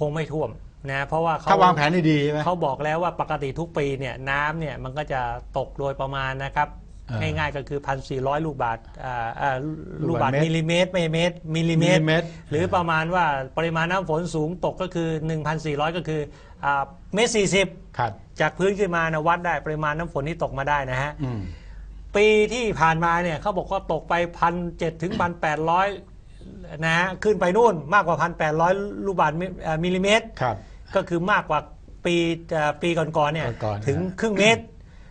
คงไม่ท่วมนะเพราะว่าเขาถ้าวางแผนดีๆใช่ไหมเขาบอกแล้วว่าปกติทุกปีเนี่ยน้ำเนี่ยมันก็จะตกโดยประมาณนะครับเออง่ายๆก็คือ 1,400 ลูกบาทอ่าอ่าลูลูกกบาบาศทก์เมตรมิลลิเมตรไม่เมตรมิลลิเมตรมิลลิเมตร หรือประมาณว่าปริมาณน้ำฝนสูงตกก็คือ 1,400 ก็คืออ่าเมตรสี่สิบครับจากพื้นขึ้นมานะวัดได้ปริมาณน้ำฝนที่ตกมาได้นะฮะอืมปีที่ผ่านมาเนี่ยเขาบอกว่าตกไปพันเถึงพั นแปดร้อยนะฮะขึ้นไปนู่นมากกว่าพันแปดร้อยลูกบาทมิเอ่อมิลลิเมตร ครับ ก็คือมากกว่าปีเอ่อปีก่อนๆเนี่ยก่อนๆถึงฮะครึ่งเมตร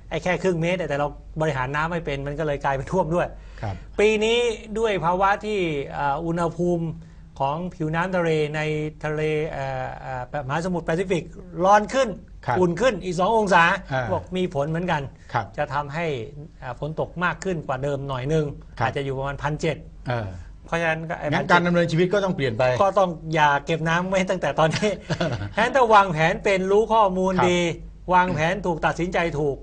ไอ้แค่ครึ่งเมตรแต่เราบริหารน้ำไม่เป็นมันก็เลยกลายเป็นท่วมด้วย ครับ ปีนี้ด้วยภาวะที่เอ่ออุณหภูมิของผิวน้ำทะเลในทะเลเอ่อเอ่อมหาสมุทรแปซิฟิกร้อนขึ้น ครับอุ่นขึ้นอีก 2 องศาอ่า บอกมีผลเหมือนกัน ครับ จะทำให้เอ่อฝนตกมากขึ้นกว่าเดิมหน่อยนึง ครับ อาจจะอยู่ประมาณพันเจ็ด เออ เพราะฉะนั้นก็ไอ้งั้น1,700การดำเนินชีวิตก็ต้องเปลี่ยนไป ก็ต้องอย่าเก็บน้ำไว้ตั้งแต่ตอนนี้ฉะนั้นถ้าวางแผนเป็นรู้ข้อมูลครับ ดี วางแผนถูกตัดสินใจถูก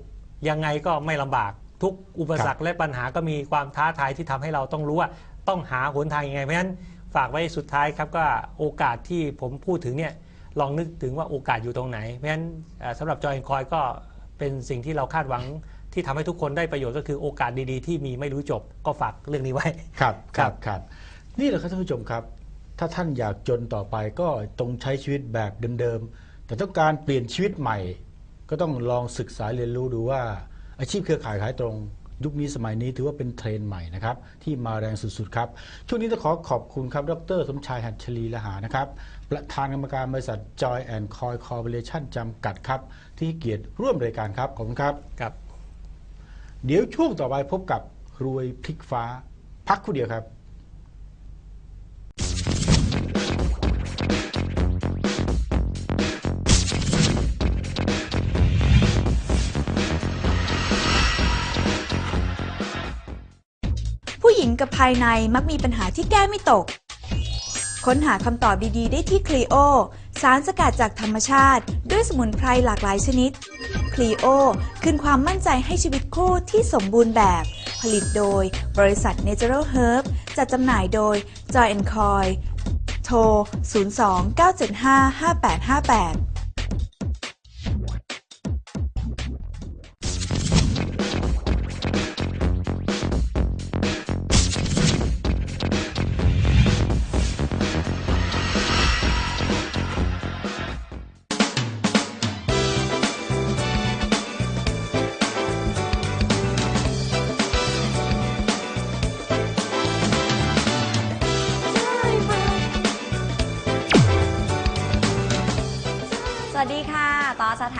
ยังไงก็ไม่ลำบาก ทุกอุปสรรคและปัญหาก็มีความท้าทายที่ทำให้เราต้องรู้ว่าต้องหาหนทางยังไง เพราะฉะนั้นฝากไว้สุดท้ายครับก็โอกาสที่ผมพูดถึงเนี่ยลองนึกถึงว่าโอกาสอยู่ตรงไหน เพราะฉะนั้นเอ่อสำหรับจอยคอยก็เป็นสิ่งที่เราคาดหวัง ที่ทำให้ทุกคนได้ประโยชน์ก็คือโอกาสดีๆ ที่มีไม่รู้จบก็ฝากเรื่องนี้ไว้ ครับคครัรับบครับนี่แหละครับท่านผู้ชมครับ ถ้าท่านอยากจนต่อไปก็ต้องใช้ชีวิตแบบเดิมๆแต่ต้องการเปลี่ยนชีวิตใหม่ ก็ต้องลองศึกษาเรียนรู้ดูว่า อาชีพเครือข่ายขายตรงยุคนี้สมัยนี้ถือว่าเป็นเทรนด์ใหม่นะครับ ที่มาแรงสุดๆ ครับ ช่วงนี้ต้องขอขอบคุณครับ ดรสมชายหัตถลีละหานะครับ ประธานกรรมการบริษัท Joy and Coy Corporation จำกัดครับ ที่ให้เกียรติร่วมรายการครับ ขอบคุณครับครับ เดี๋ยวช่วงต่อไปพบกับรวยพลิกฟ้า พักคู่เดียวครับผู้หญิงกับภายในมักมีปัญหาที่แก้ไม่ตก ค้นหาคำตอบดีๆ ได้ที่คลีโอ สารสกัดจากธรรมชาติ ด้วยสมุนไพรหลากหลายชนิด คลีโอคืนความมั่นใจให้ชีวิตคู่ที่สมบูรณ์แบบ ผลิตโดยบริษัท Natural Herb จัดจำหน่ายโดย Joy Coy โทร 029755858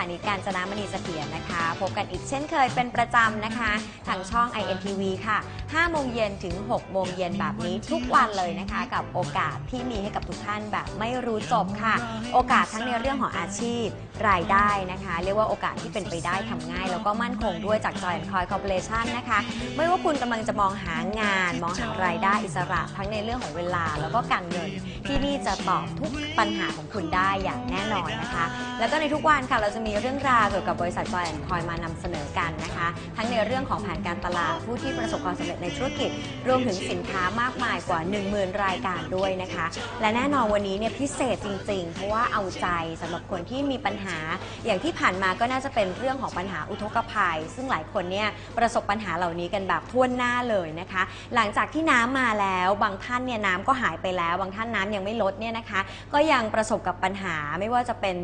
นสถานีการจนามณีเสถียรนะคะ พบกันอีกเช่นเคยเป็นประจำนะคะ ทางช่อง INTV ค่ะ5โมงเย็นถึง 6 โมงเย็นแบบนี้ทุกวันเลยนะคะ กับโอกาสที่มีให้กับทุกท่านแบบไม่รู้จบค่ะ โอกาสทั้งในเรื่องของอาชีพรายได้นะคะ เรียกว่าโอกาสที่เป็นไปได้ทำง่าย แล้วก็มั่นคงด้วยจาก Joy Coy Corporation นะคะ ไม่ว่าคุณกำลังจะมองหางาน มองหารายได้อิสระ ทั้งในเรื่องของเวลา แล้วก็การเงินที่นี่จะตอบทุกปัญหาของคุณได้อย่างแน่นอนนะคะ แล้วก็ในทุกวันค่ะเราจะมีเรื่องราวเกี่ยวกับบริษัท Joy Coy มานำเสนอกันนะคะ ทั้งในเรื่องของแผนการตลาดผู้ที่ประสบความสำเร็จในธุรกิจ รวมถึงสินค้ามากมายกว่า 10,000 รายการด้วยนะคะ และแน่นอนวันนี้เนี่ยพิเศษจริง ๆ เพราะว่าเอาใจสำหรับคนที่มีปัญหา อย่างที่ผ่านมาก็น่าจะเป็นเรื่องของปัญหาอุทกภัย ซึ่งหลายคนเนี่ยประสบปัญหาเหล่านี้กันแบบท่วนหน้าเลยนะคะ หลังจากที่น้ำมาแล้วบางท่านเนี่ยน้ำก็หายไปแล้ว บางท่านน้ำยังไม่ลดเนี่ยนะคะ ก็ยังประสบกับปัญหาไม่ว่าจะเป็น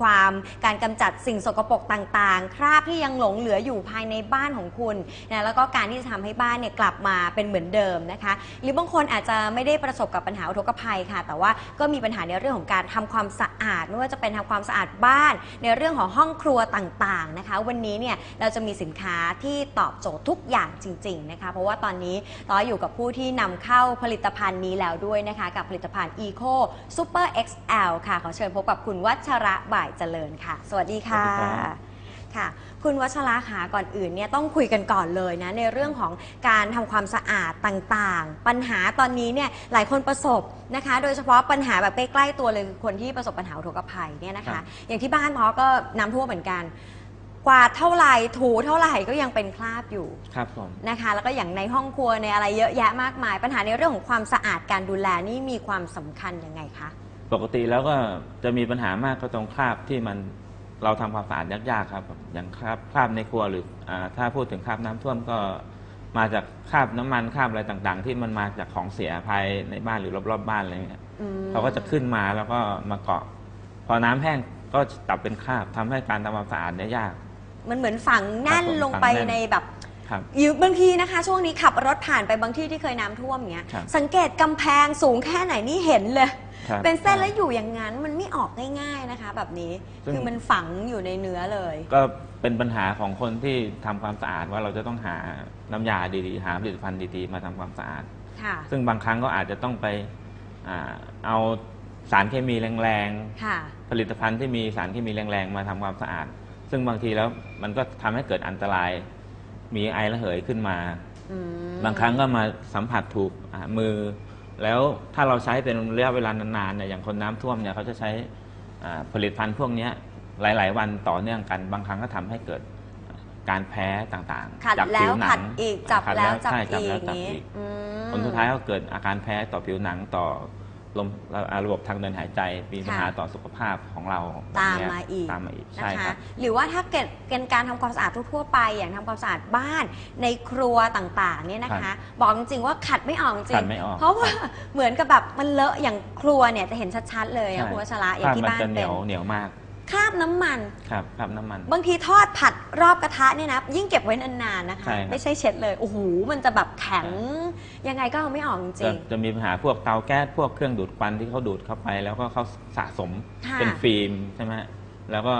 ความการกำจัดสิ่งสกปรกต่างๆ คราบที่ยังหลงเหลืออยู่ภายในบ้านของคุณนะแล้วก็การที่จะทำให้บ้านเนี่ยกลับมาเป็นเหมือนเดิมนะคะ หรือบางคนอาจจะไม่ได้ประสบกับปัญหาอุทกภัยค่ะ แต่ว่าก็มีปัญหาในเรื่องของการทำความสะอาด ไม่ว่าจะเป็นทำความสะอาดบ้าน ในเรื่องของห้องครัวต่างๆนะคะ วันนี้เนี่ยเราจะมีสินค้าที่ตอบโจทย์ทุกอย่างจริง ๆนะคะ เพราะว่าตอนนี้ต้อยอยู่กับผู้ที่นำเข้าผลิตภัณฑ์นี้แล้วด้วยนะคะ กับผลิตภัณฑ์ Eco Super XL ค่ะขอเชิญพบกับคุณวัชระบ่ายเจริญค่ะ สวัสดีค่ะ สวัสดีครับ ค่ะ คุณวัชระคะก่อนอื่นเนี่ยต้องคุยกันก่อนเลยนะในเรื่องของการทำความสะอาดต่างๆ ปัญหาตอนนี้เนี่ยหลายคนประสบนะคะ โดยเฉพาะปัญหาแบบใกล้ๆตัวเลยคือคนที่ประสบปัญหาอุทกภัยเนี่ยนะครัคะ บ อย่างที่บ้านพอก็น้ำท่วมเหมือนกัน กวาดเท่าไหร่ถูเท่าไหร่ก็ยังเป็นคราบอยู่ ครับผม นะคะ แล้วก็อย่างในห้องครัวในอะไรเยอะแยะมากมาย ปัญหาในเรื่องของความสะอาดการดูแลนี่มีความสำคัญยังไงคะ ปกติแล้วก็จะมีปัญหามากก็ตรงคราบที่มันเราทำความสะอาดยากๆครับ อย่างคราบคราบในครัวหรืออาถ้าพูดถึงคราบน้ำท่วมก็มาจากคราบน้ำมันคราบอะไรต่างๆ ที่มันมาจากของเสียภายในบ้านหรือรอบๆบ้านอะไรเงี้ยอืมเขาก็จะขึ้นมาแล้วก็มาเกาะ พอน้ำแห้งก็จับเป็นคราบทำให้การทำความสะอาดเนี่ยยาก มันเหมือนฝังแน่นครับผมลงไปฝังแน่นในแบบ ครับ อยู่บางทีนะคะ ช่วงนี้ขับรถผ่านไปบางที่ที่เคยน้ำท่วมอย่างเงี้ยครับสังเกตกำแพงสูงแค่ไหนนี่เห็นเลย ครับเป็นเส้นแล้วอยู่อย่างนั้นมันไม่ออกง่ายๆนะคะ แบบนี้ซึ่ง คือมันฝังอยู่ในเนื้อเลย ก็เป็นปัญหาของคนที่ทำความสะอาดว่าเราจะต้องหาน้ำยาดีๆ หาผลิตภัณฑ์ดีๆ มาทำความสะอาด ค่ะ ซึ่งบางครั้งก็อาจจะต้องไปอาเอาสารเคมีแรงค่ะ ๆ ผลิตภัณฑ์ที่มีสารเคมีแรงๆ มาทำความสะอาด ซึ่งบางทีแล้วมันก็ทำให้เกิดอันตราย มีไอระเหยขึ้นมา อืมบางครั้งก็มาสัมผัสถูกอ่ามือ แล้วถ้าเราใช้เป็นระยะเวลานานๆเนี่ยอย่างคนน้ำท่วมเนี่ยเขาจะใช้อ่าผลิตภัณฑ์พวกเนี้ยหลาย ๆ วันต่อเนื่องกัน บางครั้งก็ทำให้เกิดการแพ้ต่างขัดๆจากแล้ผิววหนัขังดอีกจับขัดแล้วจับใช่จับอีแล้กวจับนี้อีก อืม ผลสุดท้ายก็เกิดอาการแพ้ต่อผิวหนังต่อ ลมอ่าระบบทางเดินหายใจมีปัญหาค่ะต่อสุขภาพของเราตามแบบเนี้ยมาอีกตามมาอีกนะใช่คคะรับหรือว่าถ้าเกิดเป็นการทำความสะอาดทั่วๆไป อย่างทำความสะอาดบ้านในครัวต่างๆเนี่ยนะครัคะบบอกจริงๆว่าขัดไม่ออกจริขังดไม่ออกเพราะว่าเหมือนกับแบบมันเลอะอย่างครัวเนี่ยจะเห็นชัดๆเลยใช่นะคุณวัชระอย่างที่มับ้านจะเหเป็นีนยวเหนียวมาก คราบน้ำมัน ครับครับน้ำมัน บางทีทอดผัดรอบกระทะเนี่ยนะ ยิ่งเก็บไว้นานๆนะคะ ใช่ครับ ไม่ใช่เช็ดเลย โอ้โห มันจะแบบแข็ง ยังไงก็เอาไม่ออกจจะริง จะมีปัญหาพวกเตาแก๊สพวกเครื่องดูดควันที่เขาดูดเข้าไป แล้วก็เขาสะสมค่ะ เป็นฟิล์มใช่ไหมแล้วก็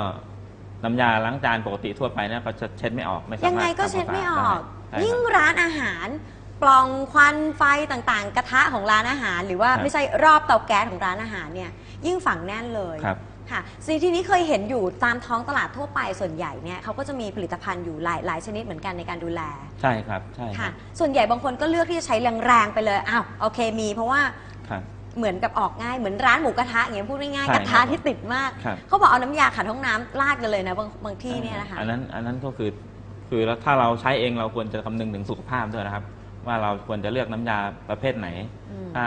น้ำยาล้างจานปกติทั่วไปเนี่ยเขาจะเช็ดไม่ออกไม่สามารถยังไงก็เช็ดไม่ออก ทำความสะอาดได้ยิ่งใช่ครับ ร้านอาหาร ปล่องควันไฟต่างๆ กระทะของร้านอาหาร หรือว่าครับ ไม่ใช่รอบเตาแก๊สของร้านอาหารเนี่ย ยิ่งฝังแน่นเลย ครับ ค่ะสิ่งที่นี้เคยเห็นอยู่ตามท้องตลาดทั่วไปส่วนใหญ่เนี่ยเขาก็จะมีผลิตภัณฑ์อยู่หลายหลายชนิดเหมือนกันในการดูแลใช่ครับใช่คค่ะรับส่วนใหญ่บางคนก็เลือกที่จะใช้แรงๆไปเลยอ้าวโอเคมี เพราะว่าครับ เหมือนกับออกง่ายเหมือนร้านหมูกระทะอย่างเงี้ยพูดง่ายๆใช่กระทะครับที่ติดมากครับ เขาบอกเอาน้ำยาขัดห้องน้ำราดกันเลยนะบางบางที่เนี่ยนะคะ อันนั้นอันนั้นก็คือคือแล้วถ้าเราใช้เองเราควรจะคำนึงถึงสุขภาพด้วยนะครับ ว่าเราควรจะเลือกน้ำยาประเภทไหน อืม ถ้า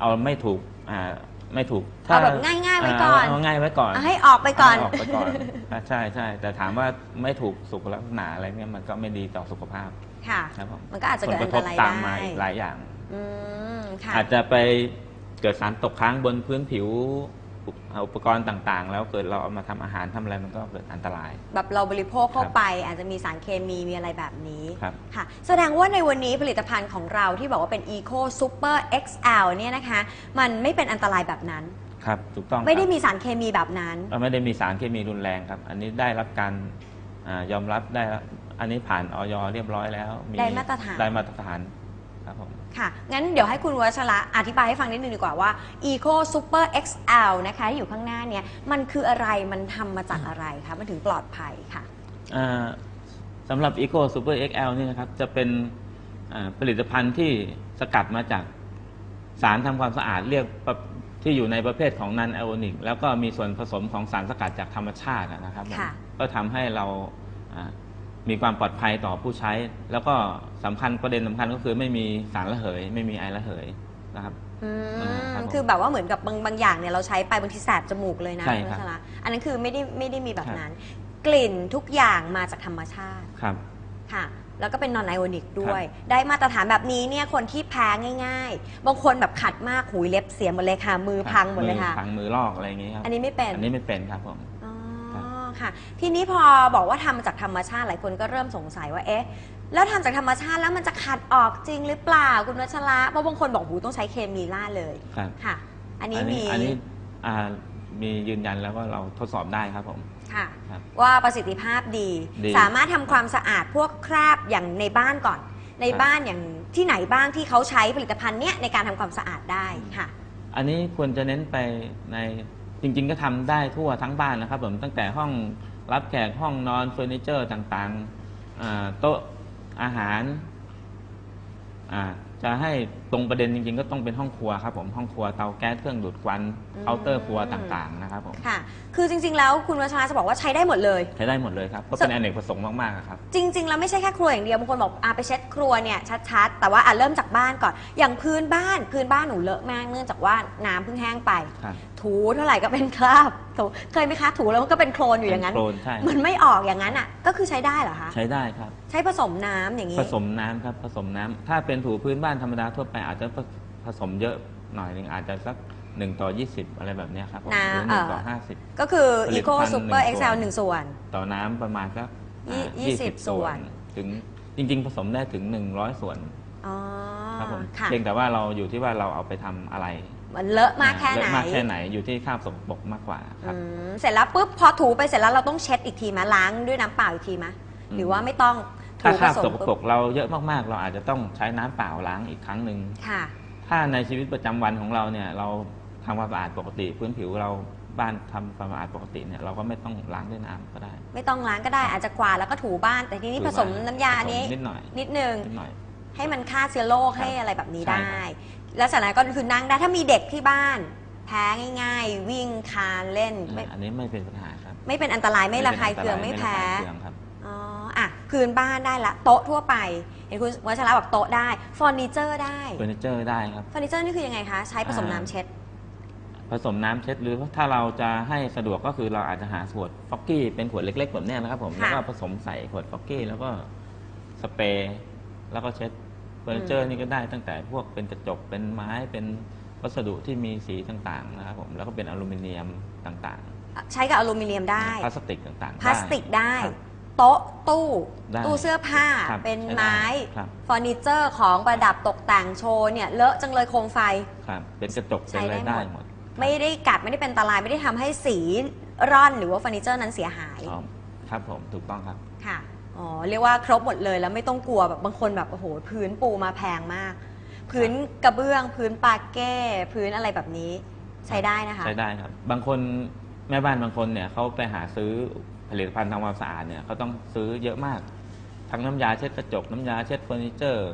เอาไม่ถูกอ่า ไม่ถูกเอาแบบง่ายๆไว้ก่อน เาง่ายไว้ก่อนเอาให้ออกไปก่อนให้ออกไปก่อนอ่าใช่ใช่แต่ถามว่าไม่ถูกสุขลักษณะอะไรเนี่ยมันก็ไม่ดีต่อสุขภาพค่ะ ครับผมมันก็อาจจะผลเกิดกอัระนทตบรายตามได้มาอีกหลายอย่าง อืมค่ะอาจจะไปเกิดสารตกค้างบนพื้นผิว อุปกรณ์ต่างๆ แล้วเกิดเราเอามาทำอาหารทำอะไรมันก็เกิดอันตราย แบบเราบริโภคเข้าครับไปอาจจะมีสารเคมีมีอะไรแบบนี้ครับ ค่ะ แสดงว่าในวันนี้ผลิตภัณฑ์ของเราที่บอกว่าเป็น Eco Super XL เนี่ยนะคะ มันไม่เป็นอันตรายแบบนั้น ครับถูกต้องไม่ได้ครับมีสารเคมีแบบนั้น เราไม่ได้มีสารเคมีรุนแรงครับ อันนี้ได้รับการอายอมรับได้รับอันนี้ผ่านออยเรียบร้อยแล้วได้มาตรฐาน ได้มาตรฐานครับผม ค่ะ งั้นเดี๋ยวให้คุณวัชระอธิบายให้ฟังนิดนึงดีกว่าว่า Eco Super XL นะคะที่อยู่ข้างหน้าเนี่ยมันคืออะไรมันทำมาจากอะไรคะมันถึงปลอดภัยค่ะอ่าสำหรับ Eco Super XL นี่นะครับจะเป็นอ่าผลิตภัณฑ์ที่สกัดมาจากสารทำความสะอาดเรียกประที่อยู่ในประเภทของนันไอโอนิก แล้วก็มีส่วนผสมของสารสกัดจากธรรมชาตินะครับผมค่ะ ก็ทำให้เราอ่า มีความปลอดภัยต่อผู้ใช้ แล้วก็สำคัญประเด็นสำคัญก็คือไม่มีสารระเหย ไม่มีไอระเหยนะครับ อืมอ่าครับผมคือแบบว่าเหมือนกับบางบางอย่างเนี่ยเราใช้ไปบางทีแสบจมูกเลยนะใช่คุณครัวับชระอันนั้นคือไม่ได้ไม่ได้มีแบบครับนั้น กลิ่นทุกอย่างมาจากธรรมชาติครับ ค่ะ แล้วก็เป็นนอนไอโอนิกด้วย ได้มาตรฐานแบบนี้เนี่ยคนที่แพ้ง่าย ๆ บางคนแบบขัดมากหูยเล็บเสียหมดเลยค่ะ มือพังหมดเลยค่ะ มือพังมือลอกอะไรอย่างงี้ครับ อันนี้ไม่เป็น อันนี้ไม่เป็นครับผมอ๋อ ครับค่ะ ทีนี้พอบอกว่าทำมาจากธรรมชาติหลายคนก็เริ่มสงสัยว่าเอ๊ะ แล้วทำจากธรรมชาติแล้วมันจะขัดออกจริงหรือเปล่าคุณวัชระเพราะบางคนบอกหูต้องใช้เคมีล่าดเลยครับ ค่ะ อันนี้อันมีนี้อันนี้อ่ามียืนยันแล้วว่าเราทดสอบได้ครับผม ค่ะ ครับว่าประสิทธิภาพดี ดีสามารถทำความสะอาดพวกคราบอย่างในบ้านก่อน ในครับ บ้านอย่างที่ไหนบ้างที่เขาใช้ผลิตภัณฑ์เนี้ยในการทำความสะอาดได้ค่ะ อันนี้ควรจะเน้นไปใน จริงๆก็ทำได้ทั่วทั้งบ้านนะครับผมตั้งแต่ห้องรับแขกห้องนอนเฟอร์นิเจอร์ต่างๆอ่าโต๊ะอาหารอ่าจะให้ตรงประเด็นจริงๆ ก็ต้องเป็นห้องครัวครับผมห้องครัวเตาแก๊สเครื่องดูดควันอืมเคาน์เตอร์ครัวต่างๆนะครับผมค่ะ คือจริงๆแล้วคุณวัชระจะบอกว่าใช้ได้หมดเลย ใช้ได้หมดเลยครับก็เป็นอเนกประสงค์มากๆอะครับจริงๆแล้วไม่ใช่แค่ครัวอย่างเดียวบางคนบอกอาไปเช็ดครัวเนี่ยชัดๆแต่ว่าอะเริ่มจากบ้านก่อนอย่างพื้นบ้านพื้นบ้านหนูเลอะมากเนื่องจากว่าน้ำเพิ่งแห้งไปครับ ถถูเท่าไหร่ก็เป็นคราบถูเคยไหมคะถูแล้วมันก็เป็นโคลนอยู่อย่างนั้นเป็นโคลนใช่มันไม่ออกอย่างนั้นอะ ก็คือใช้ได้เหรอคะ ใช้ได้ครับ ใช้ผสมน้ำอย่างนี้ ผสมน้ำครับผสมน้ำถ้าเป็นถูพื้นบ้านธรรมดาทั่วไปอาจจะผสมเยอะหน่อยหนึ่งอาจจะสัก1ต่อ20 อะไรแบบเนี้ยครับผมน้ำหรือหเอ่นึ่งอต่อ50ก็คือ ผลิต Eco ภัณฑ์ Super หนึ่ง XL ส่วนหนึ่งส่วน ต่อน้ำประมาณสักอ่ายี่สิบส่วน ถึงจริง ๆ ผสมได้ถึง 100 ส่วนอ๋อครับผมค่ะ เพียงแต่ว่าเราอยู่ที่ว่าเราเอาไปทำอะไร มันเลอะมากแค่ไหนเลอะมากแค่ไหนอยู่ที่ข้ามสกปรกมากกว่าครับอืมเสร็จแล้วปุ๊บพอถูไปเสร็จแล้วเราต้องเช็ดอีกทีไหมล้างด้วยน้ำเปล่าอีกทีไหมอืมหรือว่าไม่ต้องถูถ้าผข้ามสสมกปรปุ๊บกเราเยอะมากๆ เราอาจจะต้องใช้น้ำเปล่าล้างอีกครั้งหนึ่งค่ะถ้าในชีวิตประจำวันของเราเนี่ยเราทำความสะอาดปกติพื้นผิวเราบ้านทำความสะอาดปกติเนี่ยเราก็ไม่ต้องล้างด้วยน้ำก็ได้ ไม่ต้องล้างก็ได้อาจจะกวาดแล้วก็ถูบ้าน แต่ทีนี้ถูผสมบ้านน้ำยาอันนี้ผสมนิดหน่อยนิดนึงนิดหน่อยให้มันฆ่าเชื้อโรคครับให้อะไรแบบนี้ใช่ได้ครับ แล้วจากนั้นก็คือนั่งได้ถ้ามีเด็กที่บ้าน แพ้ง่ายๆ วิ่งคานเล่นไม่อันนี้ไม่เป็นปัญหาครับไม่เป็นอันตรายไม่ระคายป็นเคืองนตรไม่ระแพ้คายเคืองครับอ๋ออะพื้นบ้านได้ละโต๊ะทั่วไป เห็นคุณวัชระบอกโต๊ะได้เฟอร์นิเจอร์ได้เฟอร์นิเจอร์ได้ครับเฟอร์นิเจอร์นี่คือยังไงคะใช้ผสมอ่าน้ำเช็ด ผสมน้ำเช็ดหรือถ้าเราจะให้สะดวกก็คือเราอาจจะหาขวดฟอกกี้เป็นขวดเล็ก ๆ แบบเนี้ยนะครับผมค่ะ แล้วก็ผสมใส่ขวดฟอกกี้แล้วก็สเปรย์แล้วก็เช็ด เฟอร์นิเจอร์นี่ก็ได้ตั้งแต่พวกเป็นกระจกเป็นไม้เป็นวัสดุที่มีสีต่างๆนะครับผมแล้วก็เป็นอลูมิเนียมต่างใช้กับอลูมิเนียมๆ ได้ พลาสติกต่างๆพลาสติกได้ ครับ โต๊ะตู้ ได้ตู้เสื้อผ้าครับเป็นใช้ได้ไม้ครับ เฟอร์นิเจอร์ของประดับตกแต่งโชว์เนี่ยเลอะจังเลยโคมไฟ ครับเป็นกระจกใช้เป็นอะไรได้ได้หมดหมดไม่ได้กัดไม่ได้เป็นอันตรายไม่ได้ทำให้สีร่อนหรือว่าเฟอร์นิเจอร์นั้นเสียหายอ๋อครับผมถูกต้องครับ ค่ะ อ๋อเรียกว่าครบหมดเลยแล้วไม่ต้องกลัวแบบบางคนแบบโอ้โหพื้นปูมาแพงมาก พื้นกระเบื้อง พื้นปาเก้ พื้นอะไรแบบนี้ใช้ได้นะคะ ใช้ได้ครับ บางคนแม่บ้านบางคนเนี่ยเขาไปหาซื้อผลิตภัณฑ์ทำความสะอาดเนี่ยเขาต้องซื้อเยอะมาก ทั้งน้ำยาเช็ดกระจกน้ำยาเช็ดเฟอร์นิเจอร์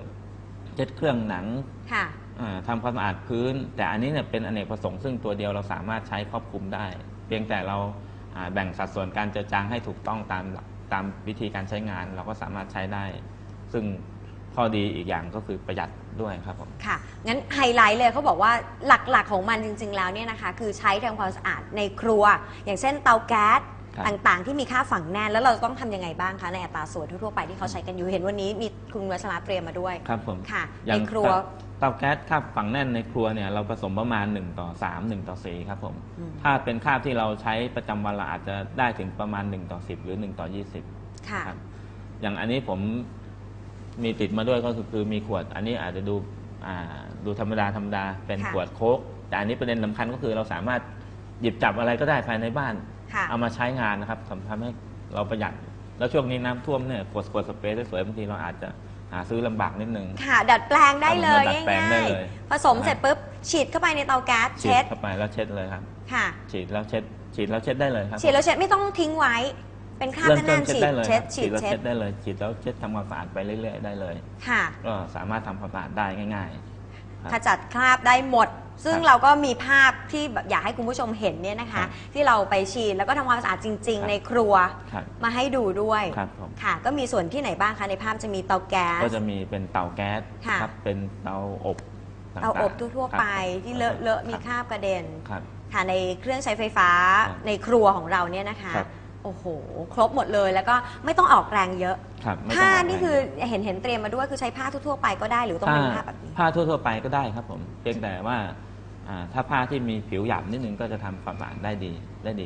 เช็ดเครื่องหนังค่ะอ่าทำความสะอาดพื้น แต่อันนี้เนี่ยเป็นอเนกประสงค์ซึ่งตัวเดียวเราสามารถใช้ครอบคลุมได้ เพียงแต่เราอ่าแบ่งสัดส่วนการเจือจางให้ถูกต้องตามหลัก ตามวิธีการใช้งานเราก็สามารถใช้ได้ ซึ่งข้อดีอีกอย่างก็คือประหยัดด้วยครับผม ค่ะ งั้นไฮไลท์เลยเขาบอกว่าหลักๆของมันจริง ๆ แล้วเนี่ยนะคะ คือใช้ทำความสะอาดในครัว อย่างเช่นเตาแก๊สครับ ต่างๆ ที่มีค่าฝังแน่นแล้วเราต้องทำยังไงบ้างคะ ในอัตราส่วนทั่วๆไปที่เขาใช้กันอยู่เห็นวันนี้มีคุณวัชระเตรียมมาด้วย ครับผมค่ะอย่าในงครัว เตาแก๊สคาบฝังแน่นในครัวเนี่ยเราผสมประมาณ 1 ต่อ 3 1 ต่อ4ครับผม อืม ถ้าเป็นคาบที่เราใช้ประจำวันเราอาจจะได้ถึงประมาณ 1 ต่อ 10 หรือ 1 ต่อ 20 ค่ะ ครับ อย่างอันนี้ผมมีติดมาด้วยก็คือคือมีขวด อันนี้อาจจะดูอ่าดูธรรมดาธรรมดาเป็นค่ะ ขวดโค้กแต่อันนี้ประเด็นสำคัญก็คือเราสามารถหยิบจับอะไรก็ได้ภายในบ้าน ค่ะ เอามาใช้งานนะครับทำทำให้เราประหยัด แล้วช่วงนี้น้ำท่วมเนี่ยขวดขวดสเปรย์สวยๆบางทีเราอาจจะ หาซื้อลำบากนิดนึง ค่ะ ดัดแปลงได้เลยเอามาดัดแปลงได้ง่ายเลย ๆผสมเสร็จปุ๊บฉีดเข้าไปในเตาแก๊สฉีเช็ดดเข้าไปแล้วเช็ดเลยครับ ค่ะ ฉีดแล้วเช็ด ฉีดแล้วเช็ดได้เลยครับ ฉีดแล้วเช็ดไม่ต้องทิ้งไว้ เป็นคราบเริ่มต้แน่นนๆเช็ดฉีดได้เลยเช็ดครับฉีดแล้วเช็เช็ดดได้เลย ฉีดแล้วเช็ดทำความสะอาดไปเรื่อยๆได้เลย ค่ะ ก็สามารถทำความสะอาดได้ง่ายครับ ขจัดคราบได้หมด ซึ่งครับเราก็มีภาพที่แบบอยากให้คุณผู้ชมเห็นเนี่ยนะคะครับที่เราไปฉีดแล้วก็ทำความสะอาดจริง ครับ ๆ ในครัวๆครับมาให้ดูด้วยครับผมค่ะ ก็มีส่วนที่ไหนบ้างคะในภาพจะมีเตาแก๊ส ก็จะมีเป็นเตาแก๊สค่ะ ครับเป็นเตาอบต่งๆเตาอบทั่วคๆรับไปที่เลอะเลอะๆมีครับคราบกระเด็น ครับ ค่ะในเครื่องใช้ไฟฟ้าครับในครัวของเราเนี่ยนะคะ ครับโอ้โห ครบหมดเลย แล้วก็ไม่ต้องออกแรงเยอะ ครับไม่ต้องผ้าออกแรงนี่คือเห็นเห็นเตรียมมาด้วยคือใช้ผ้าทั่วๆไปก็ได้หรือต้องผ้าเป็นผ้าแบบนี้ ผ้าทั่ว ๆ ไปก็ได้ครับผมเพียงแต่ว่าอ่าถ้าผ้าที่มีผิวหยาบนิดนึงก็จะทำความสะอาดได้ดี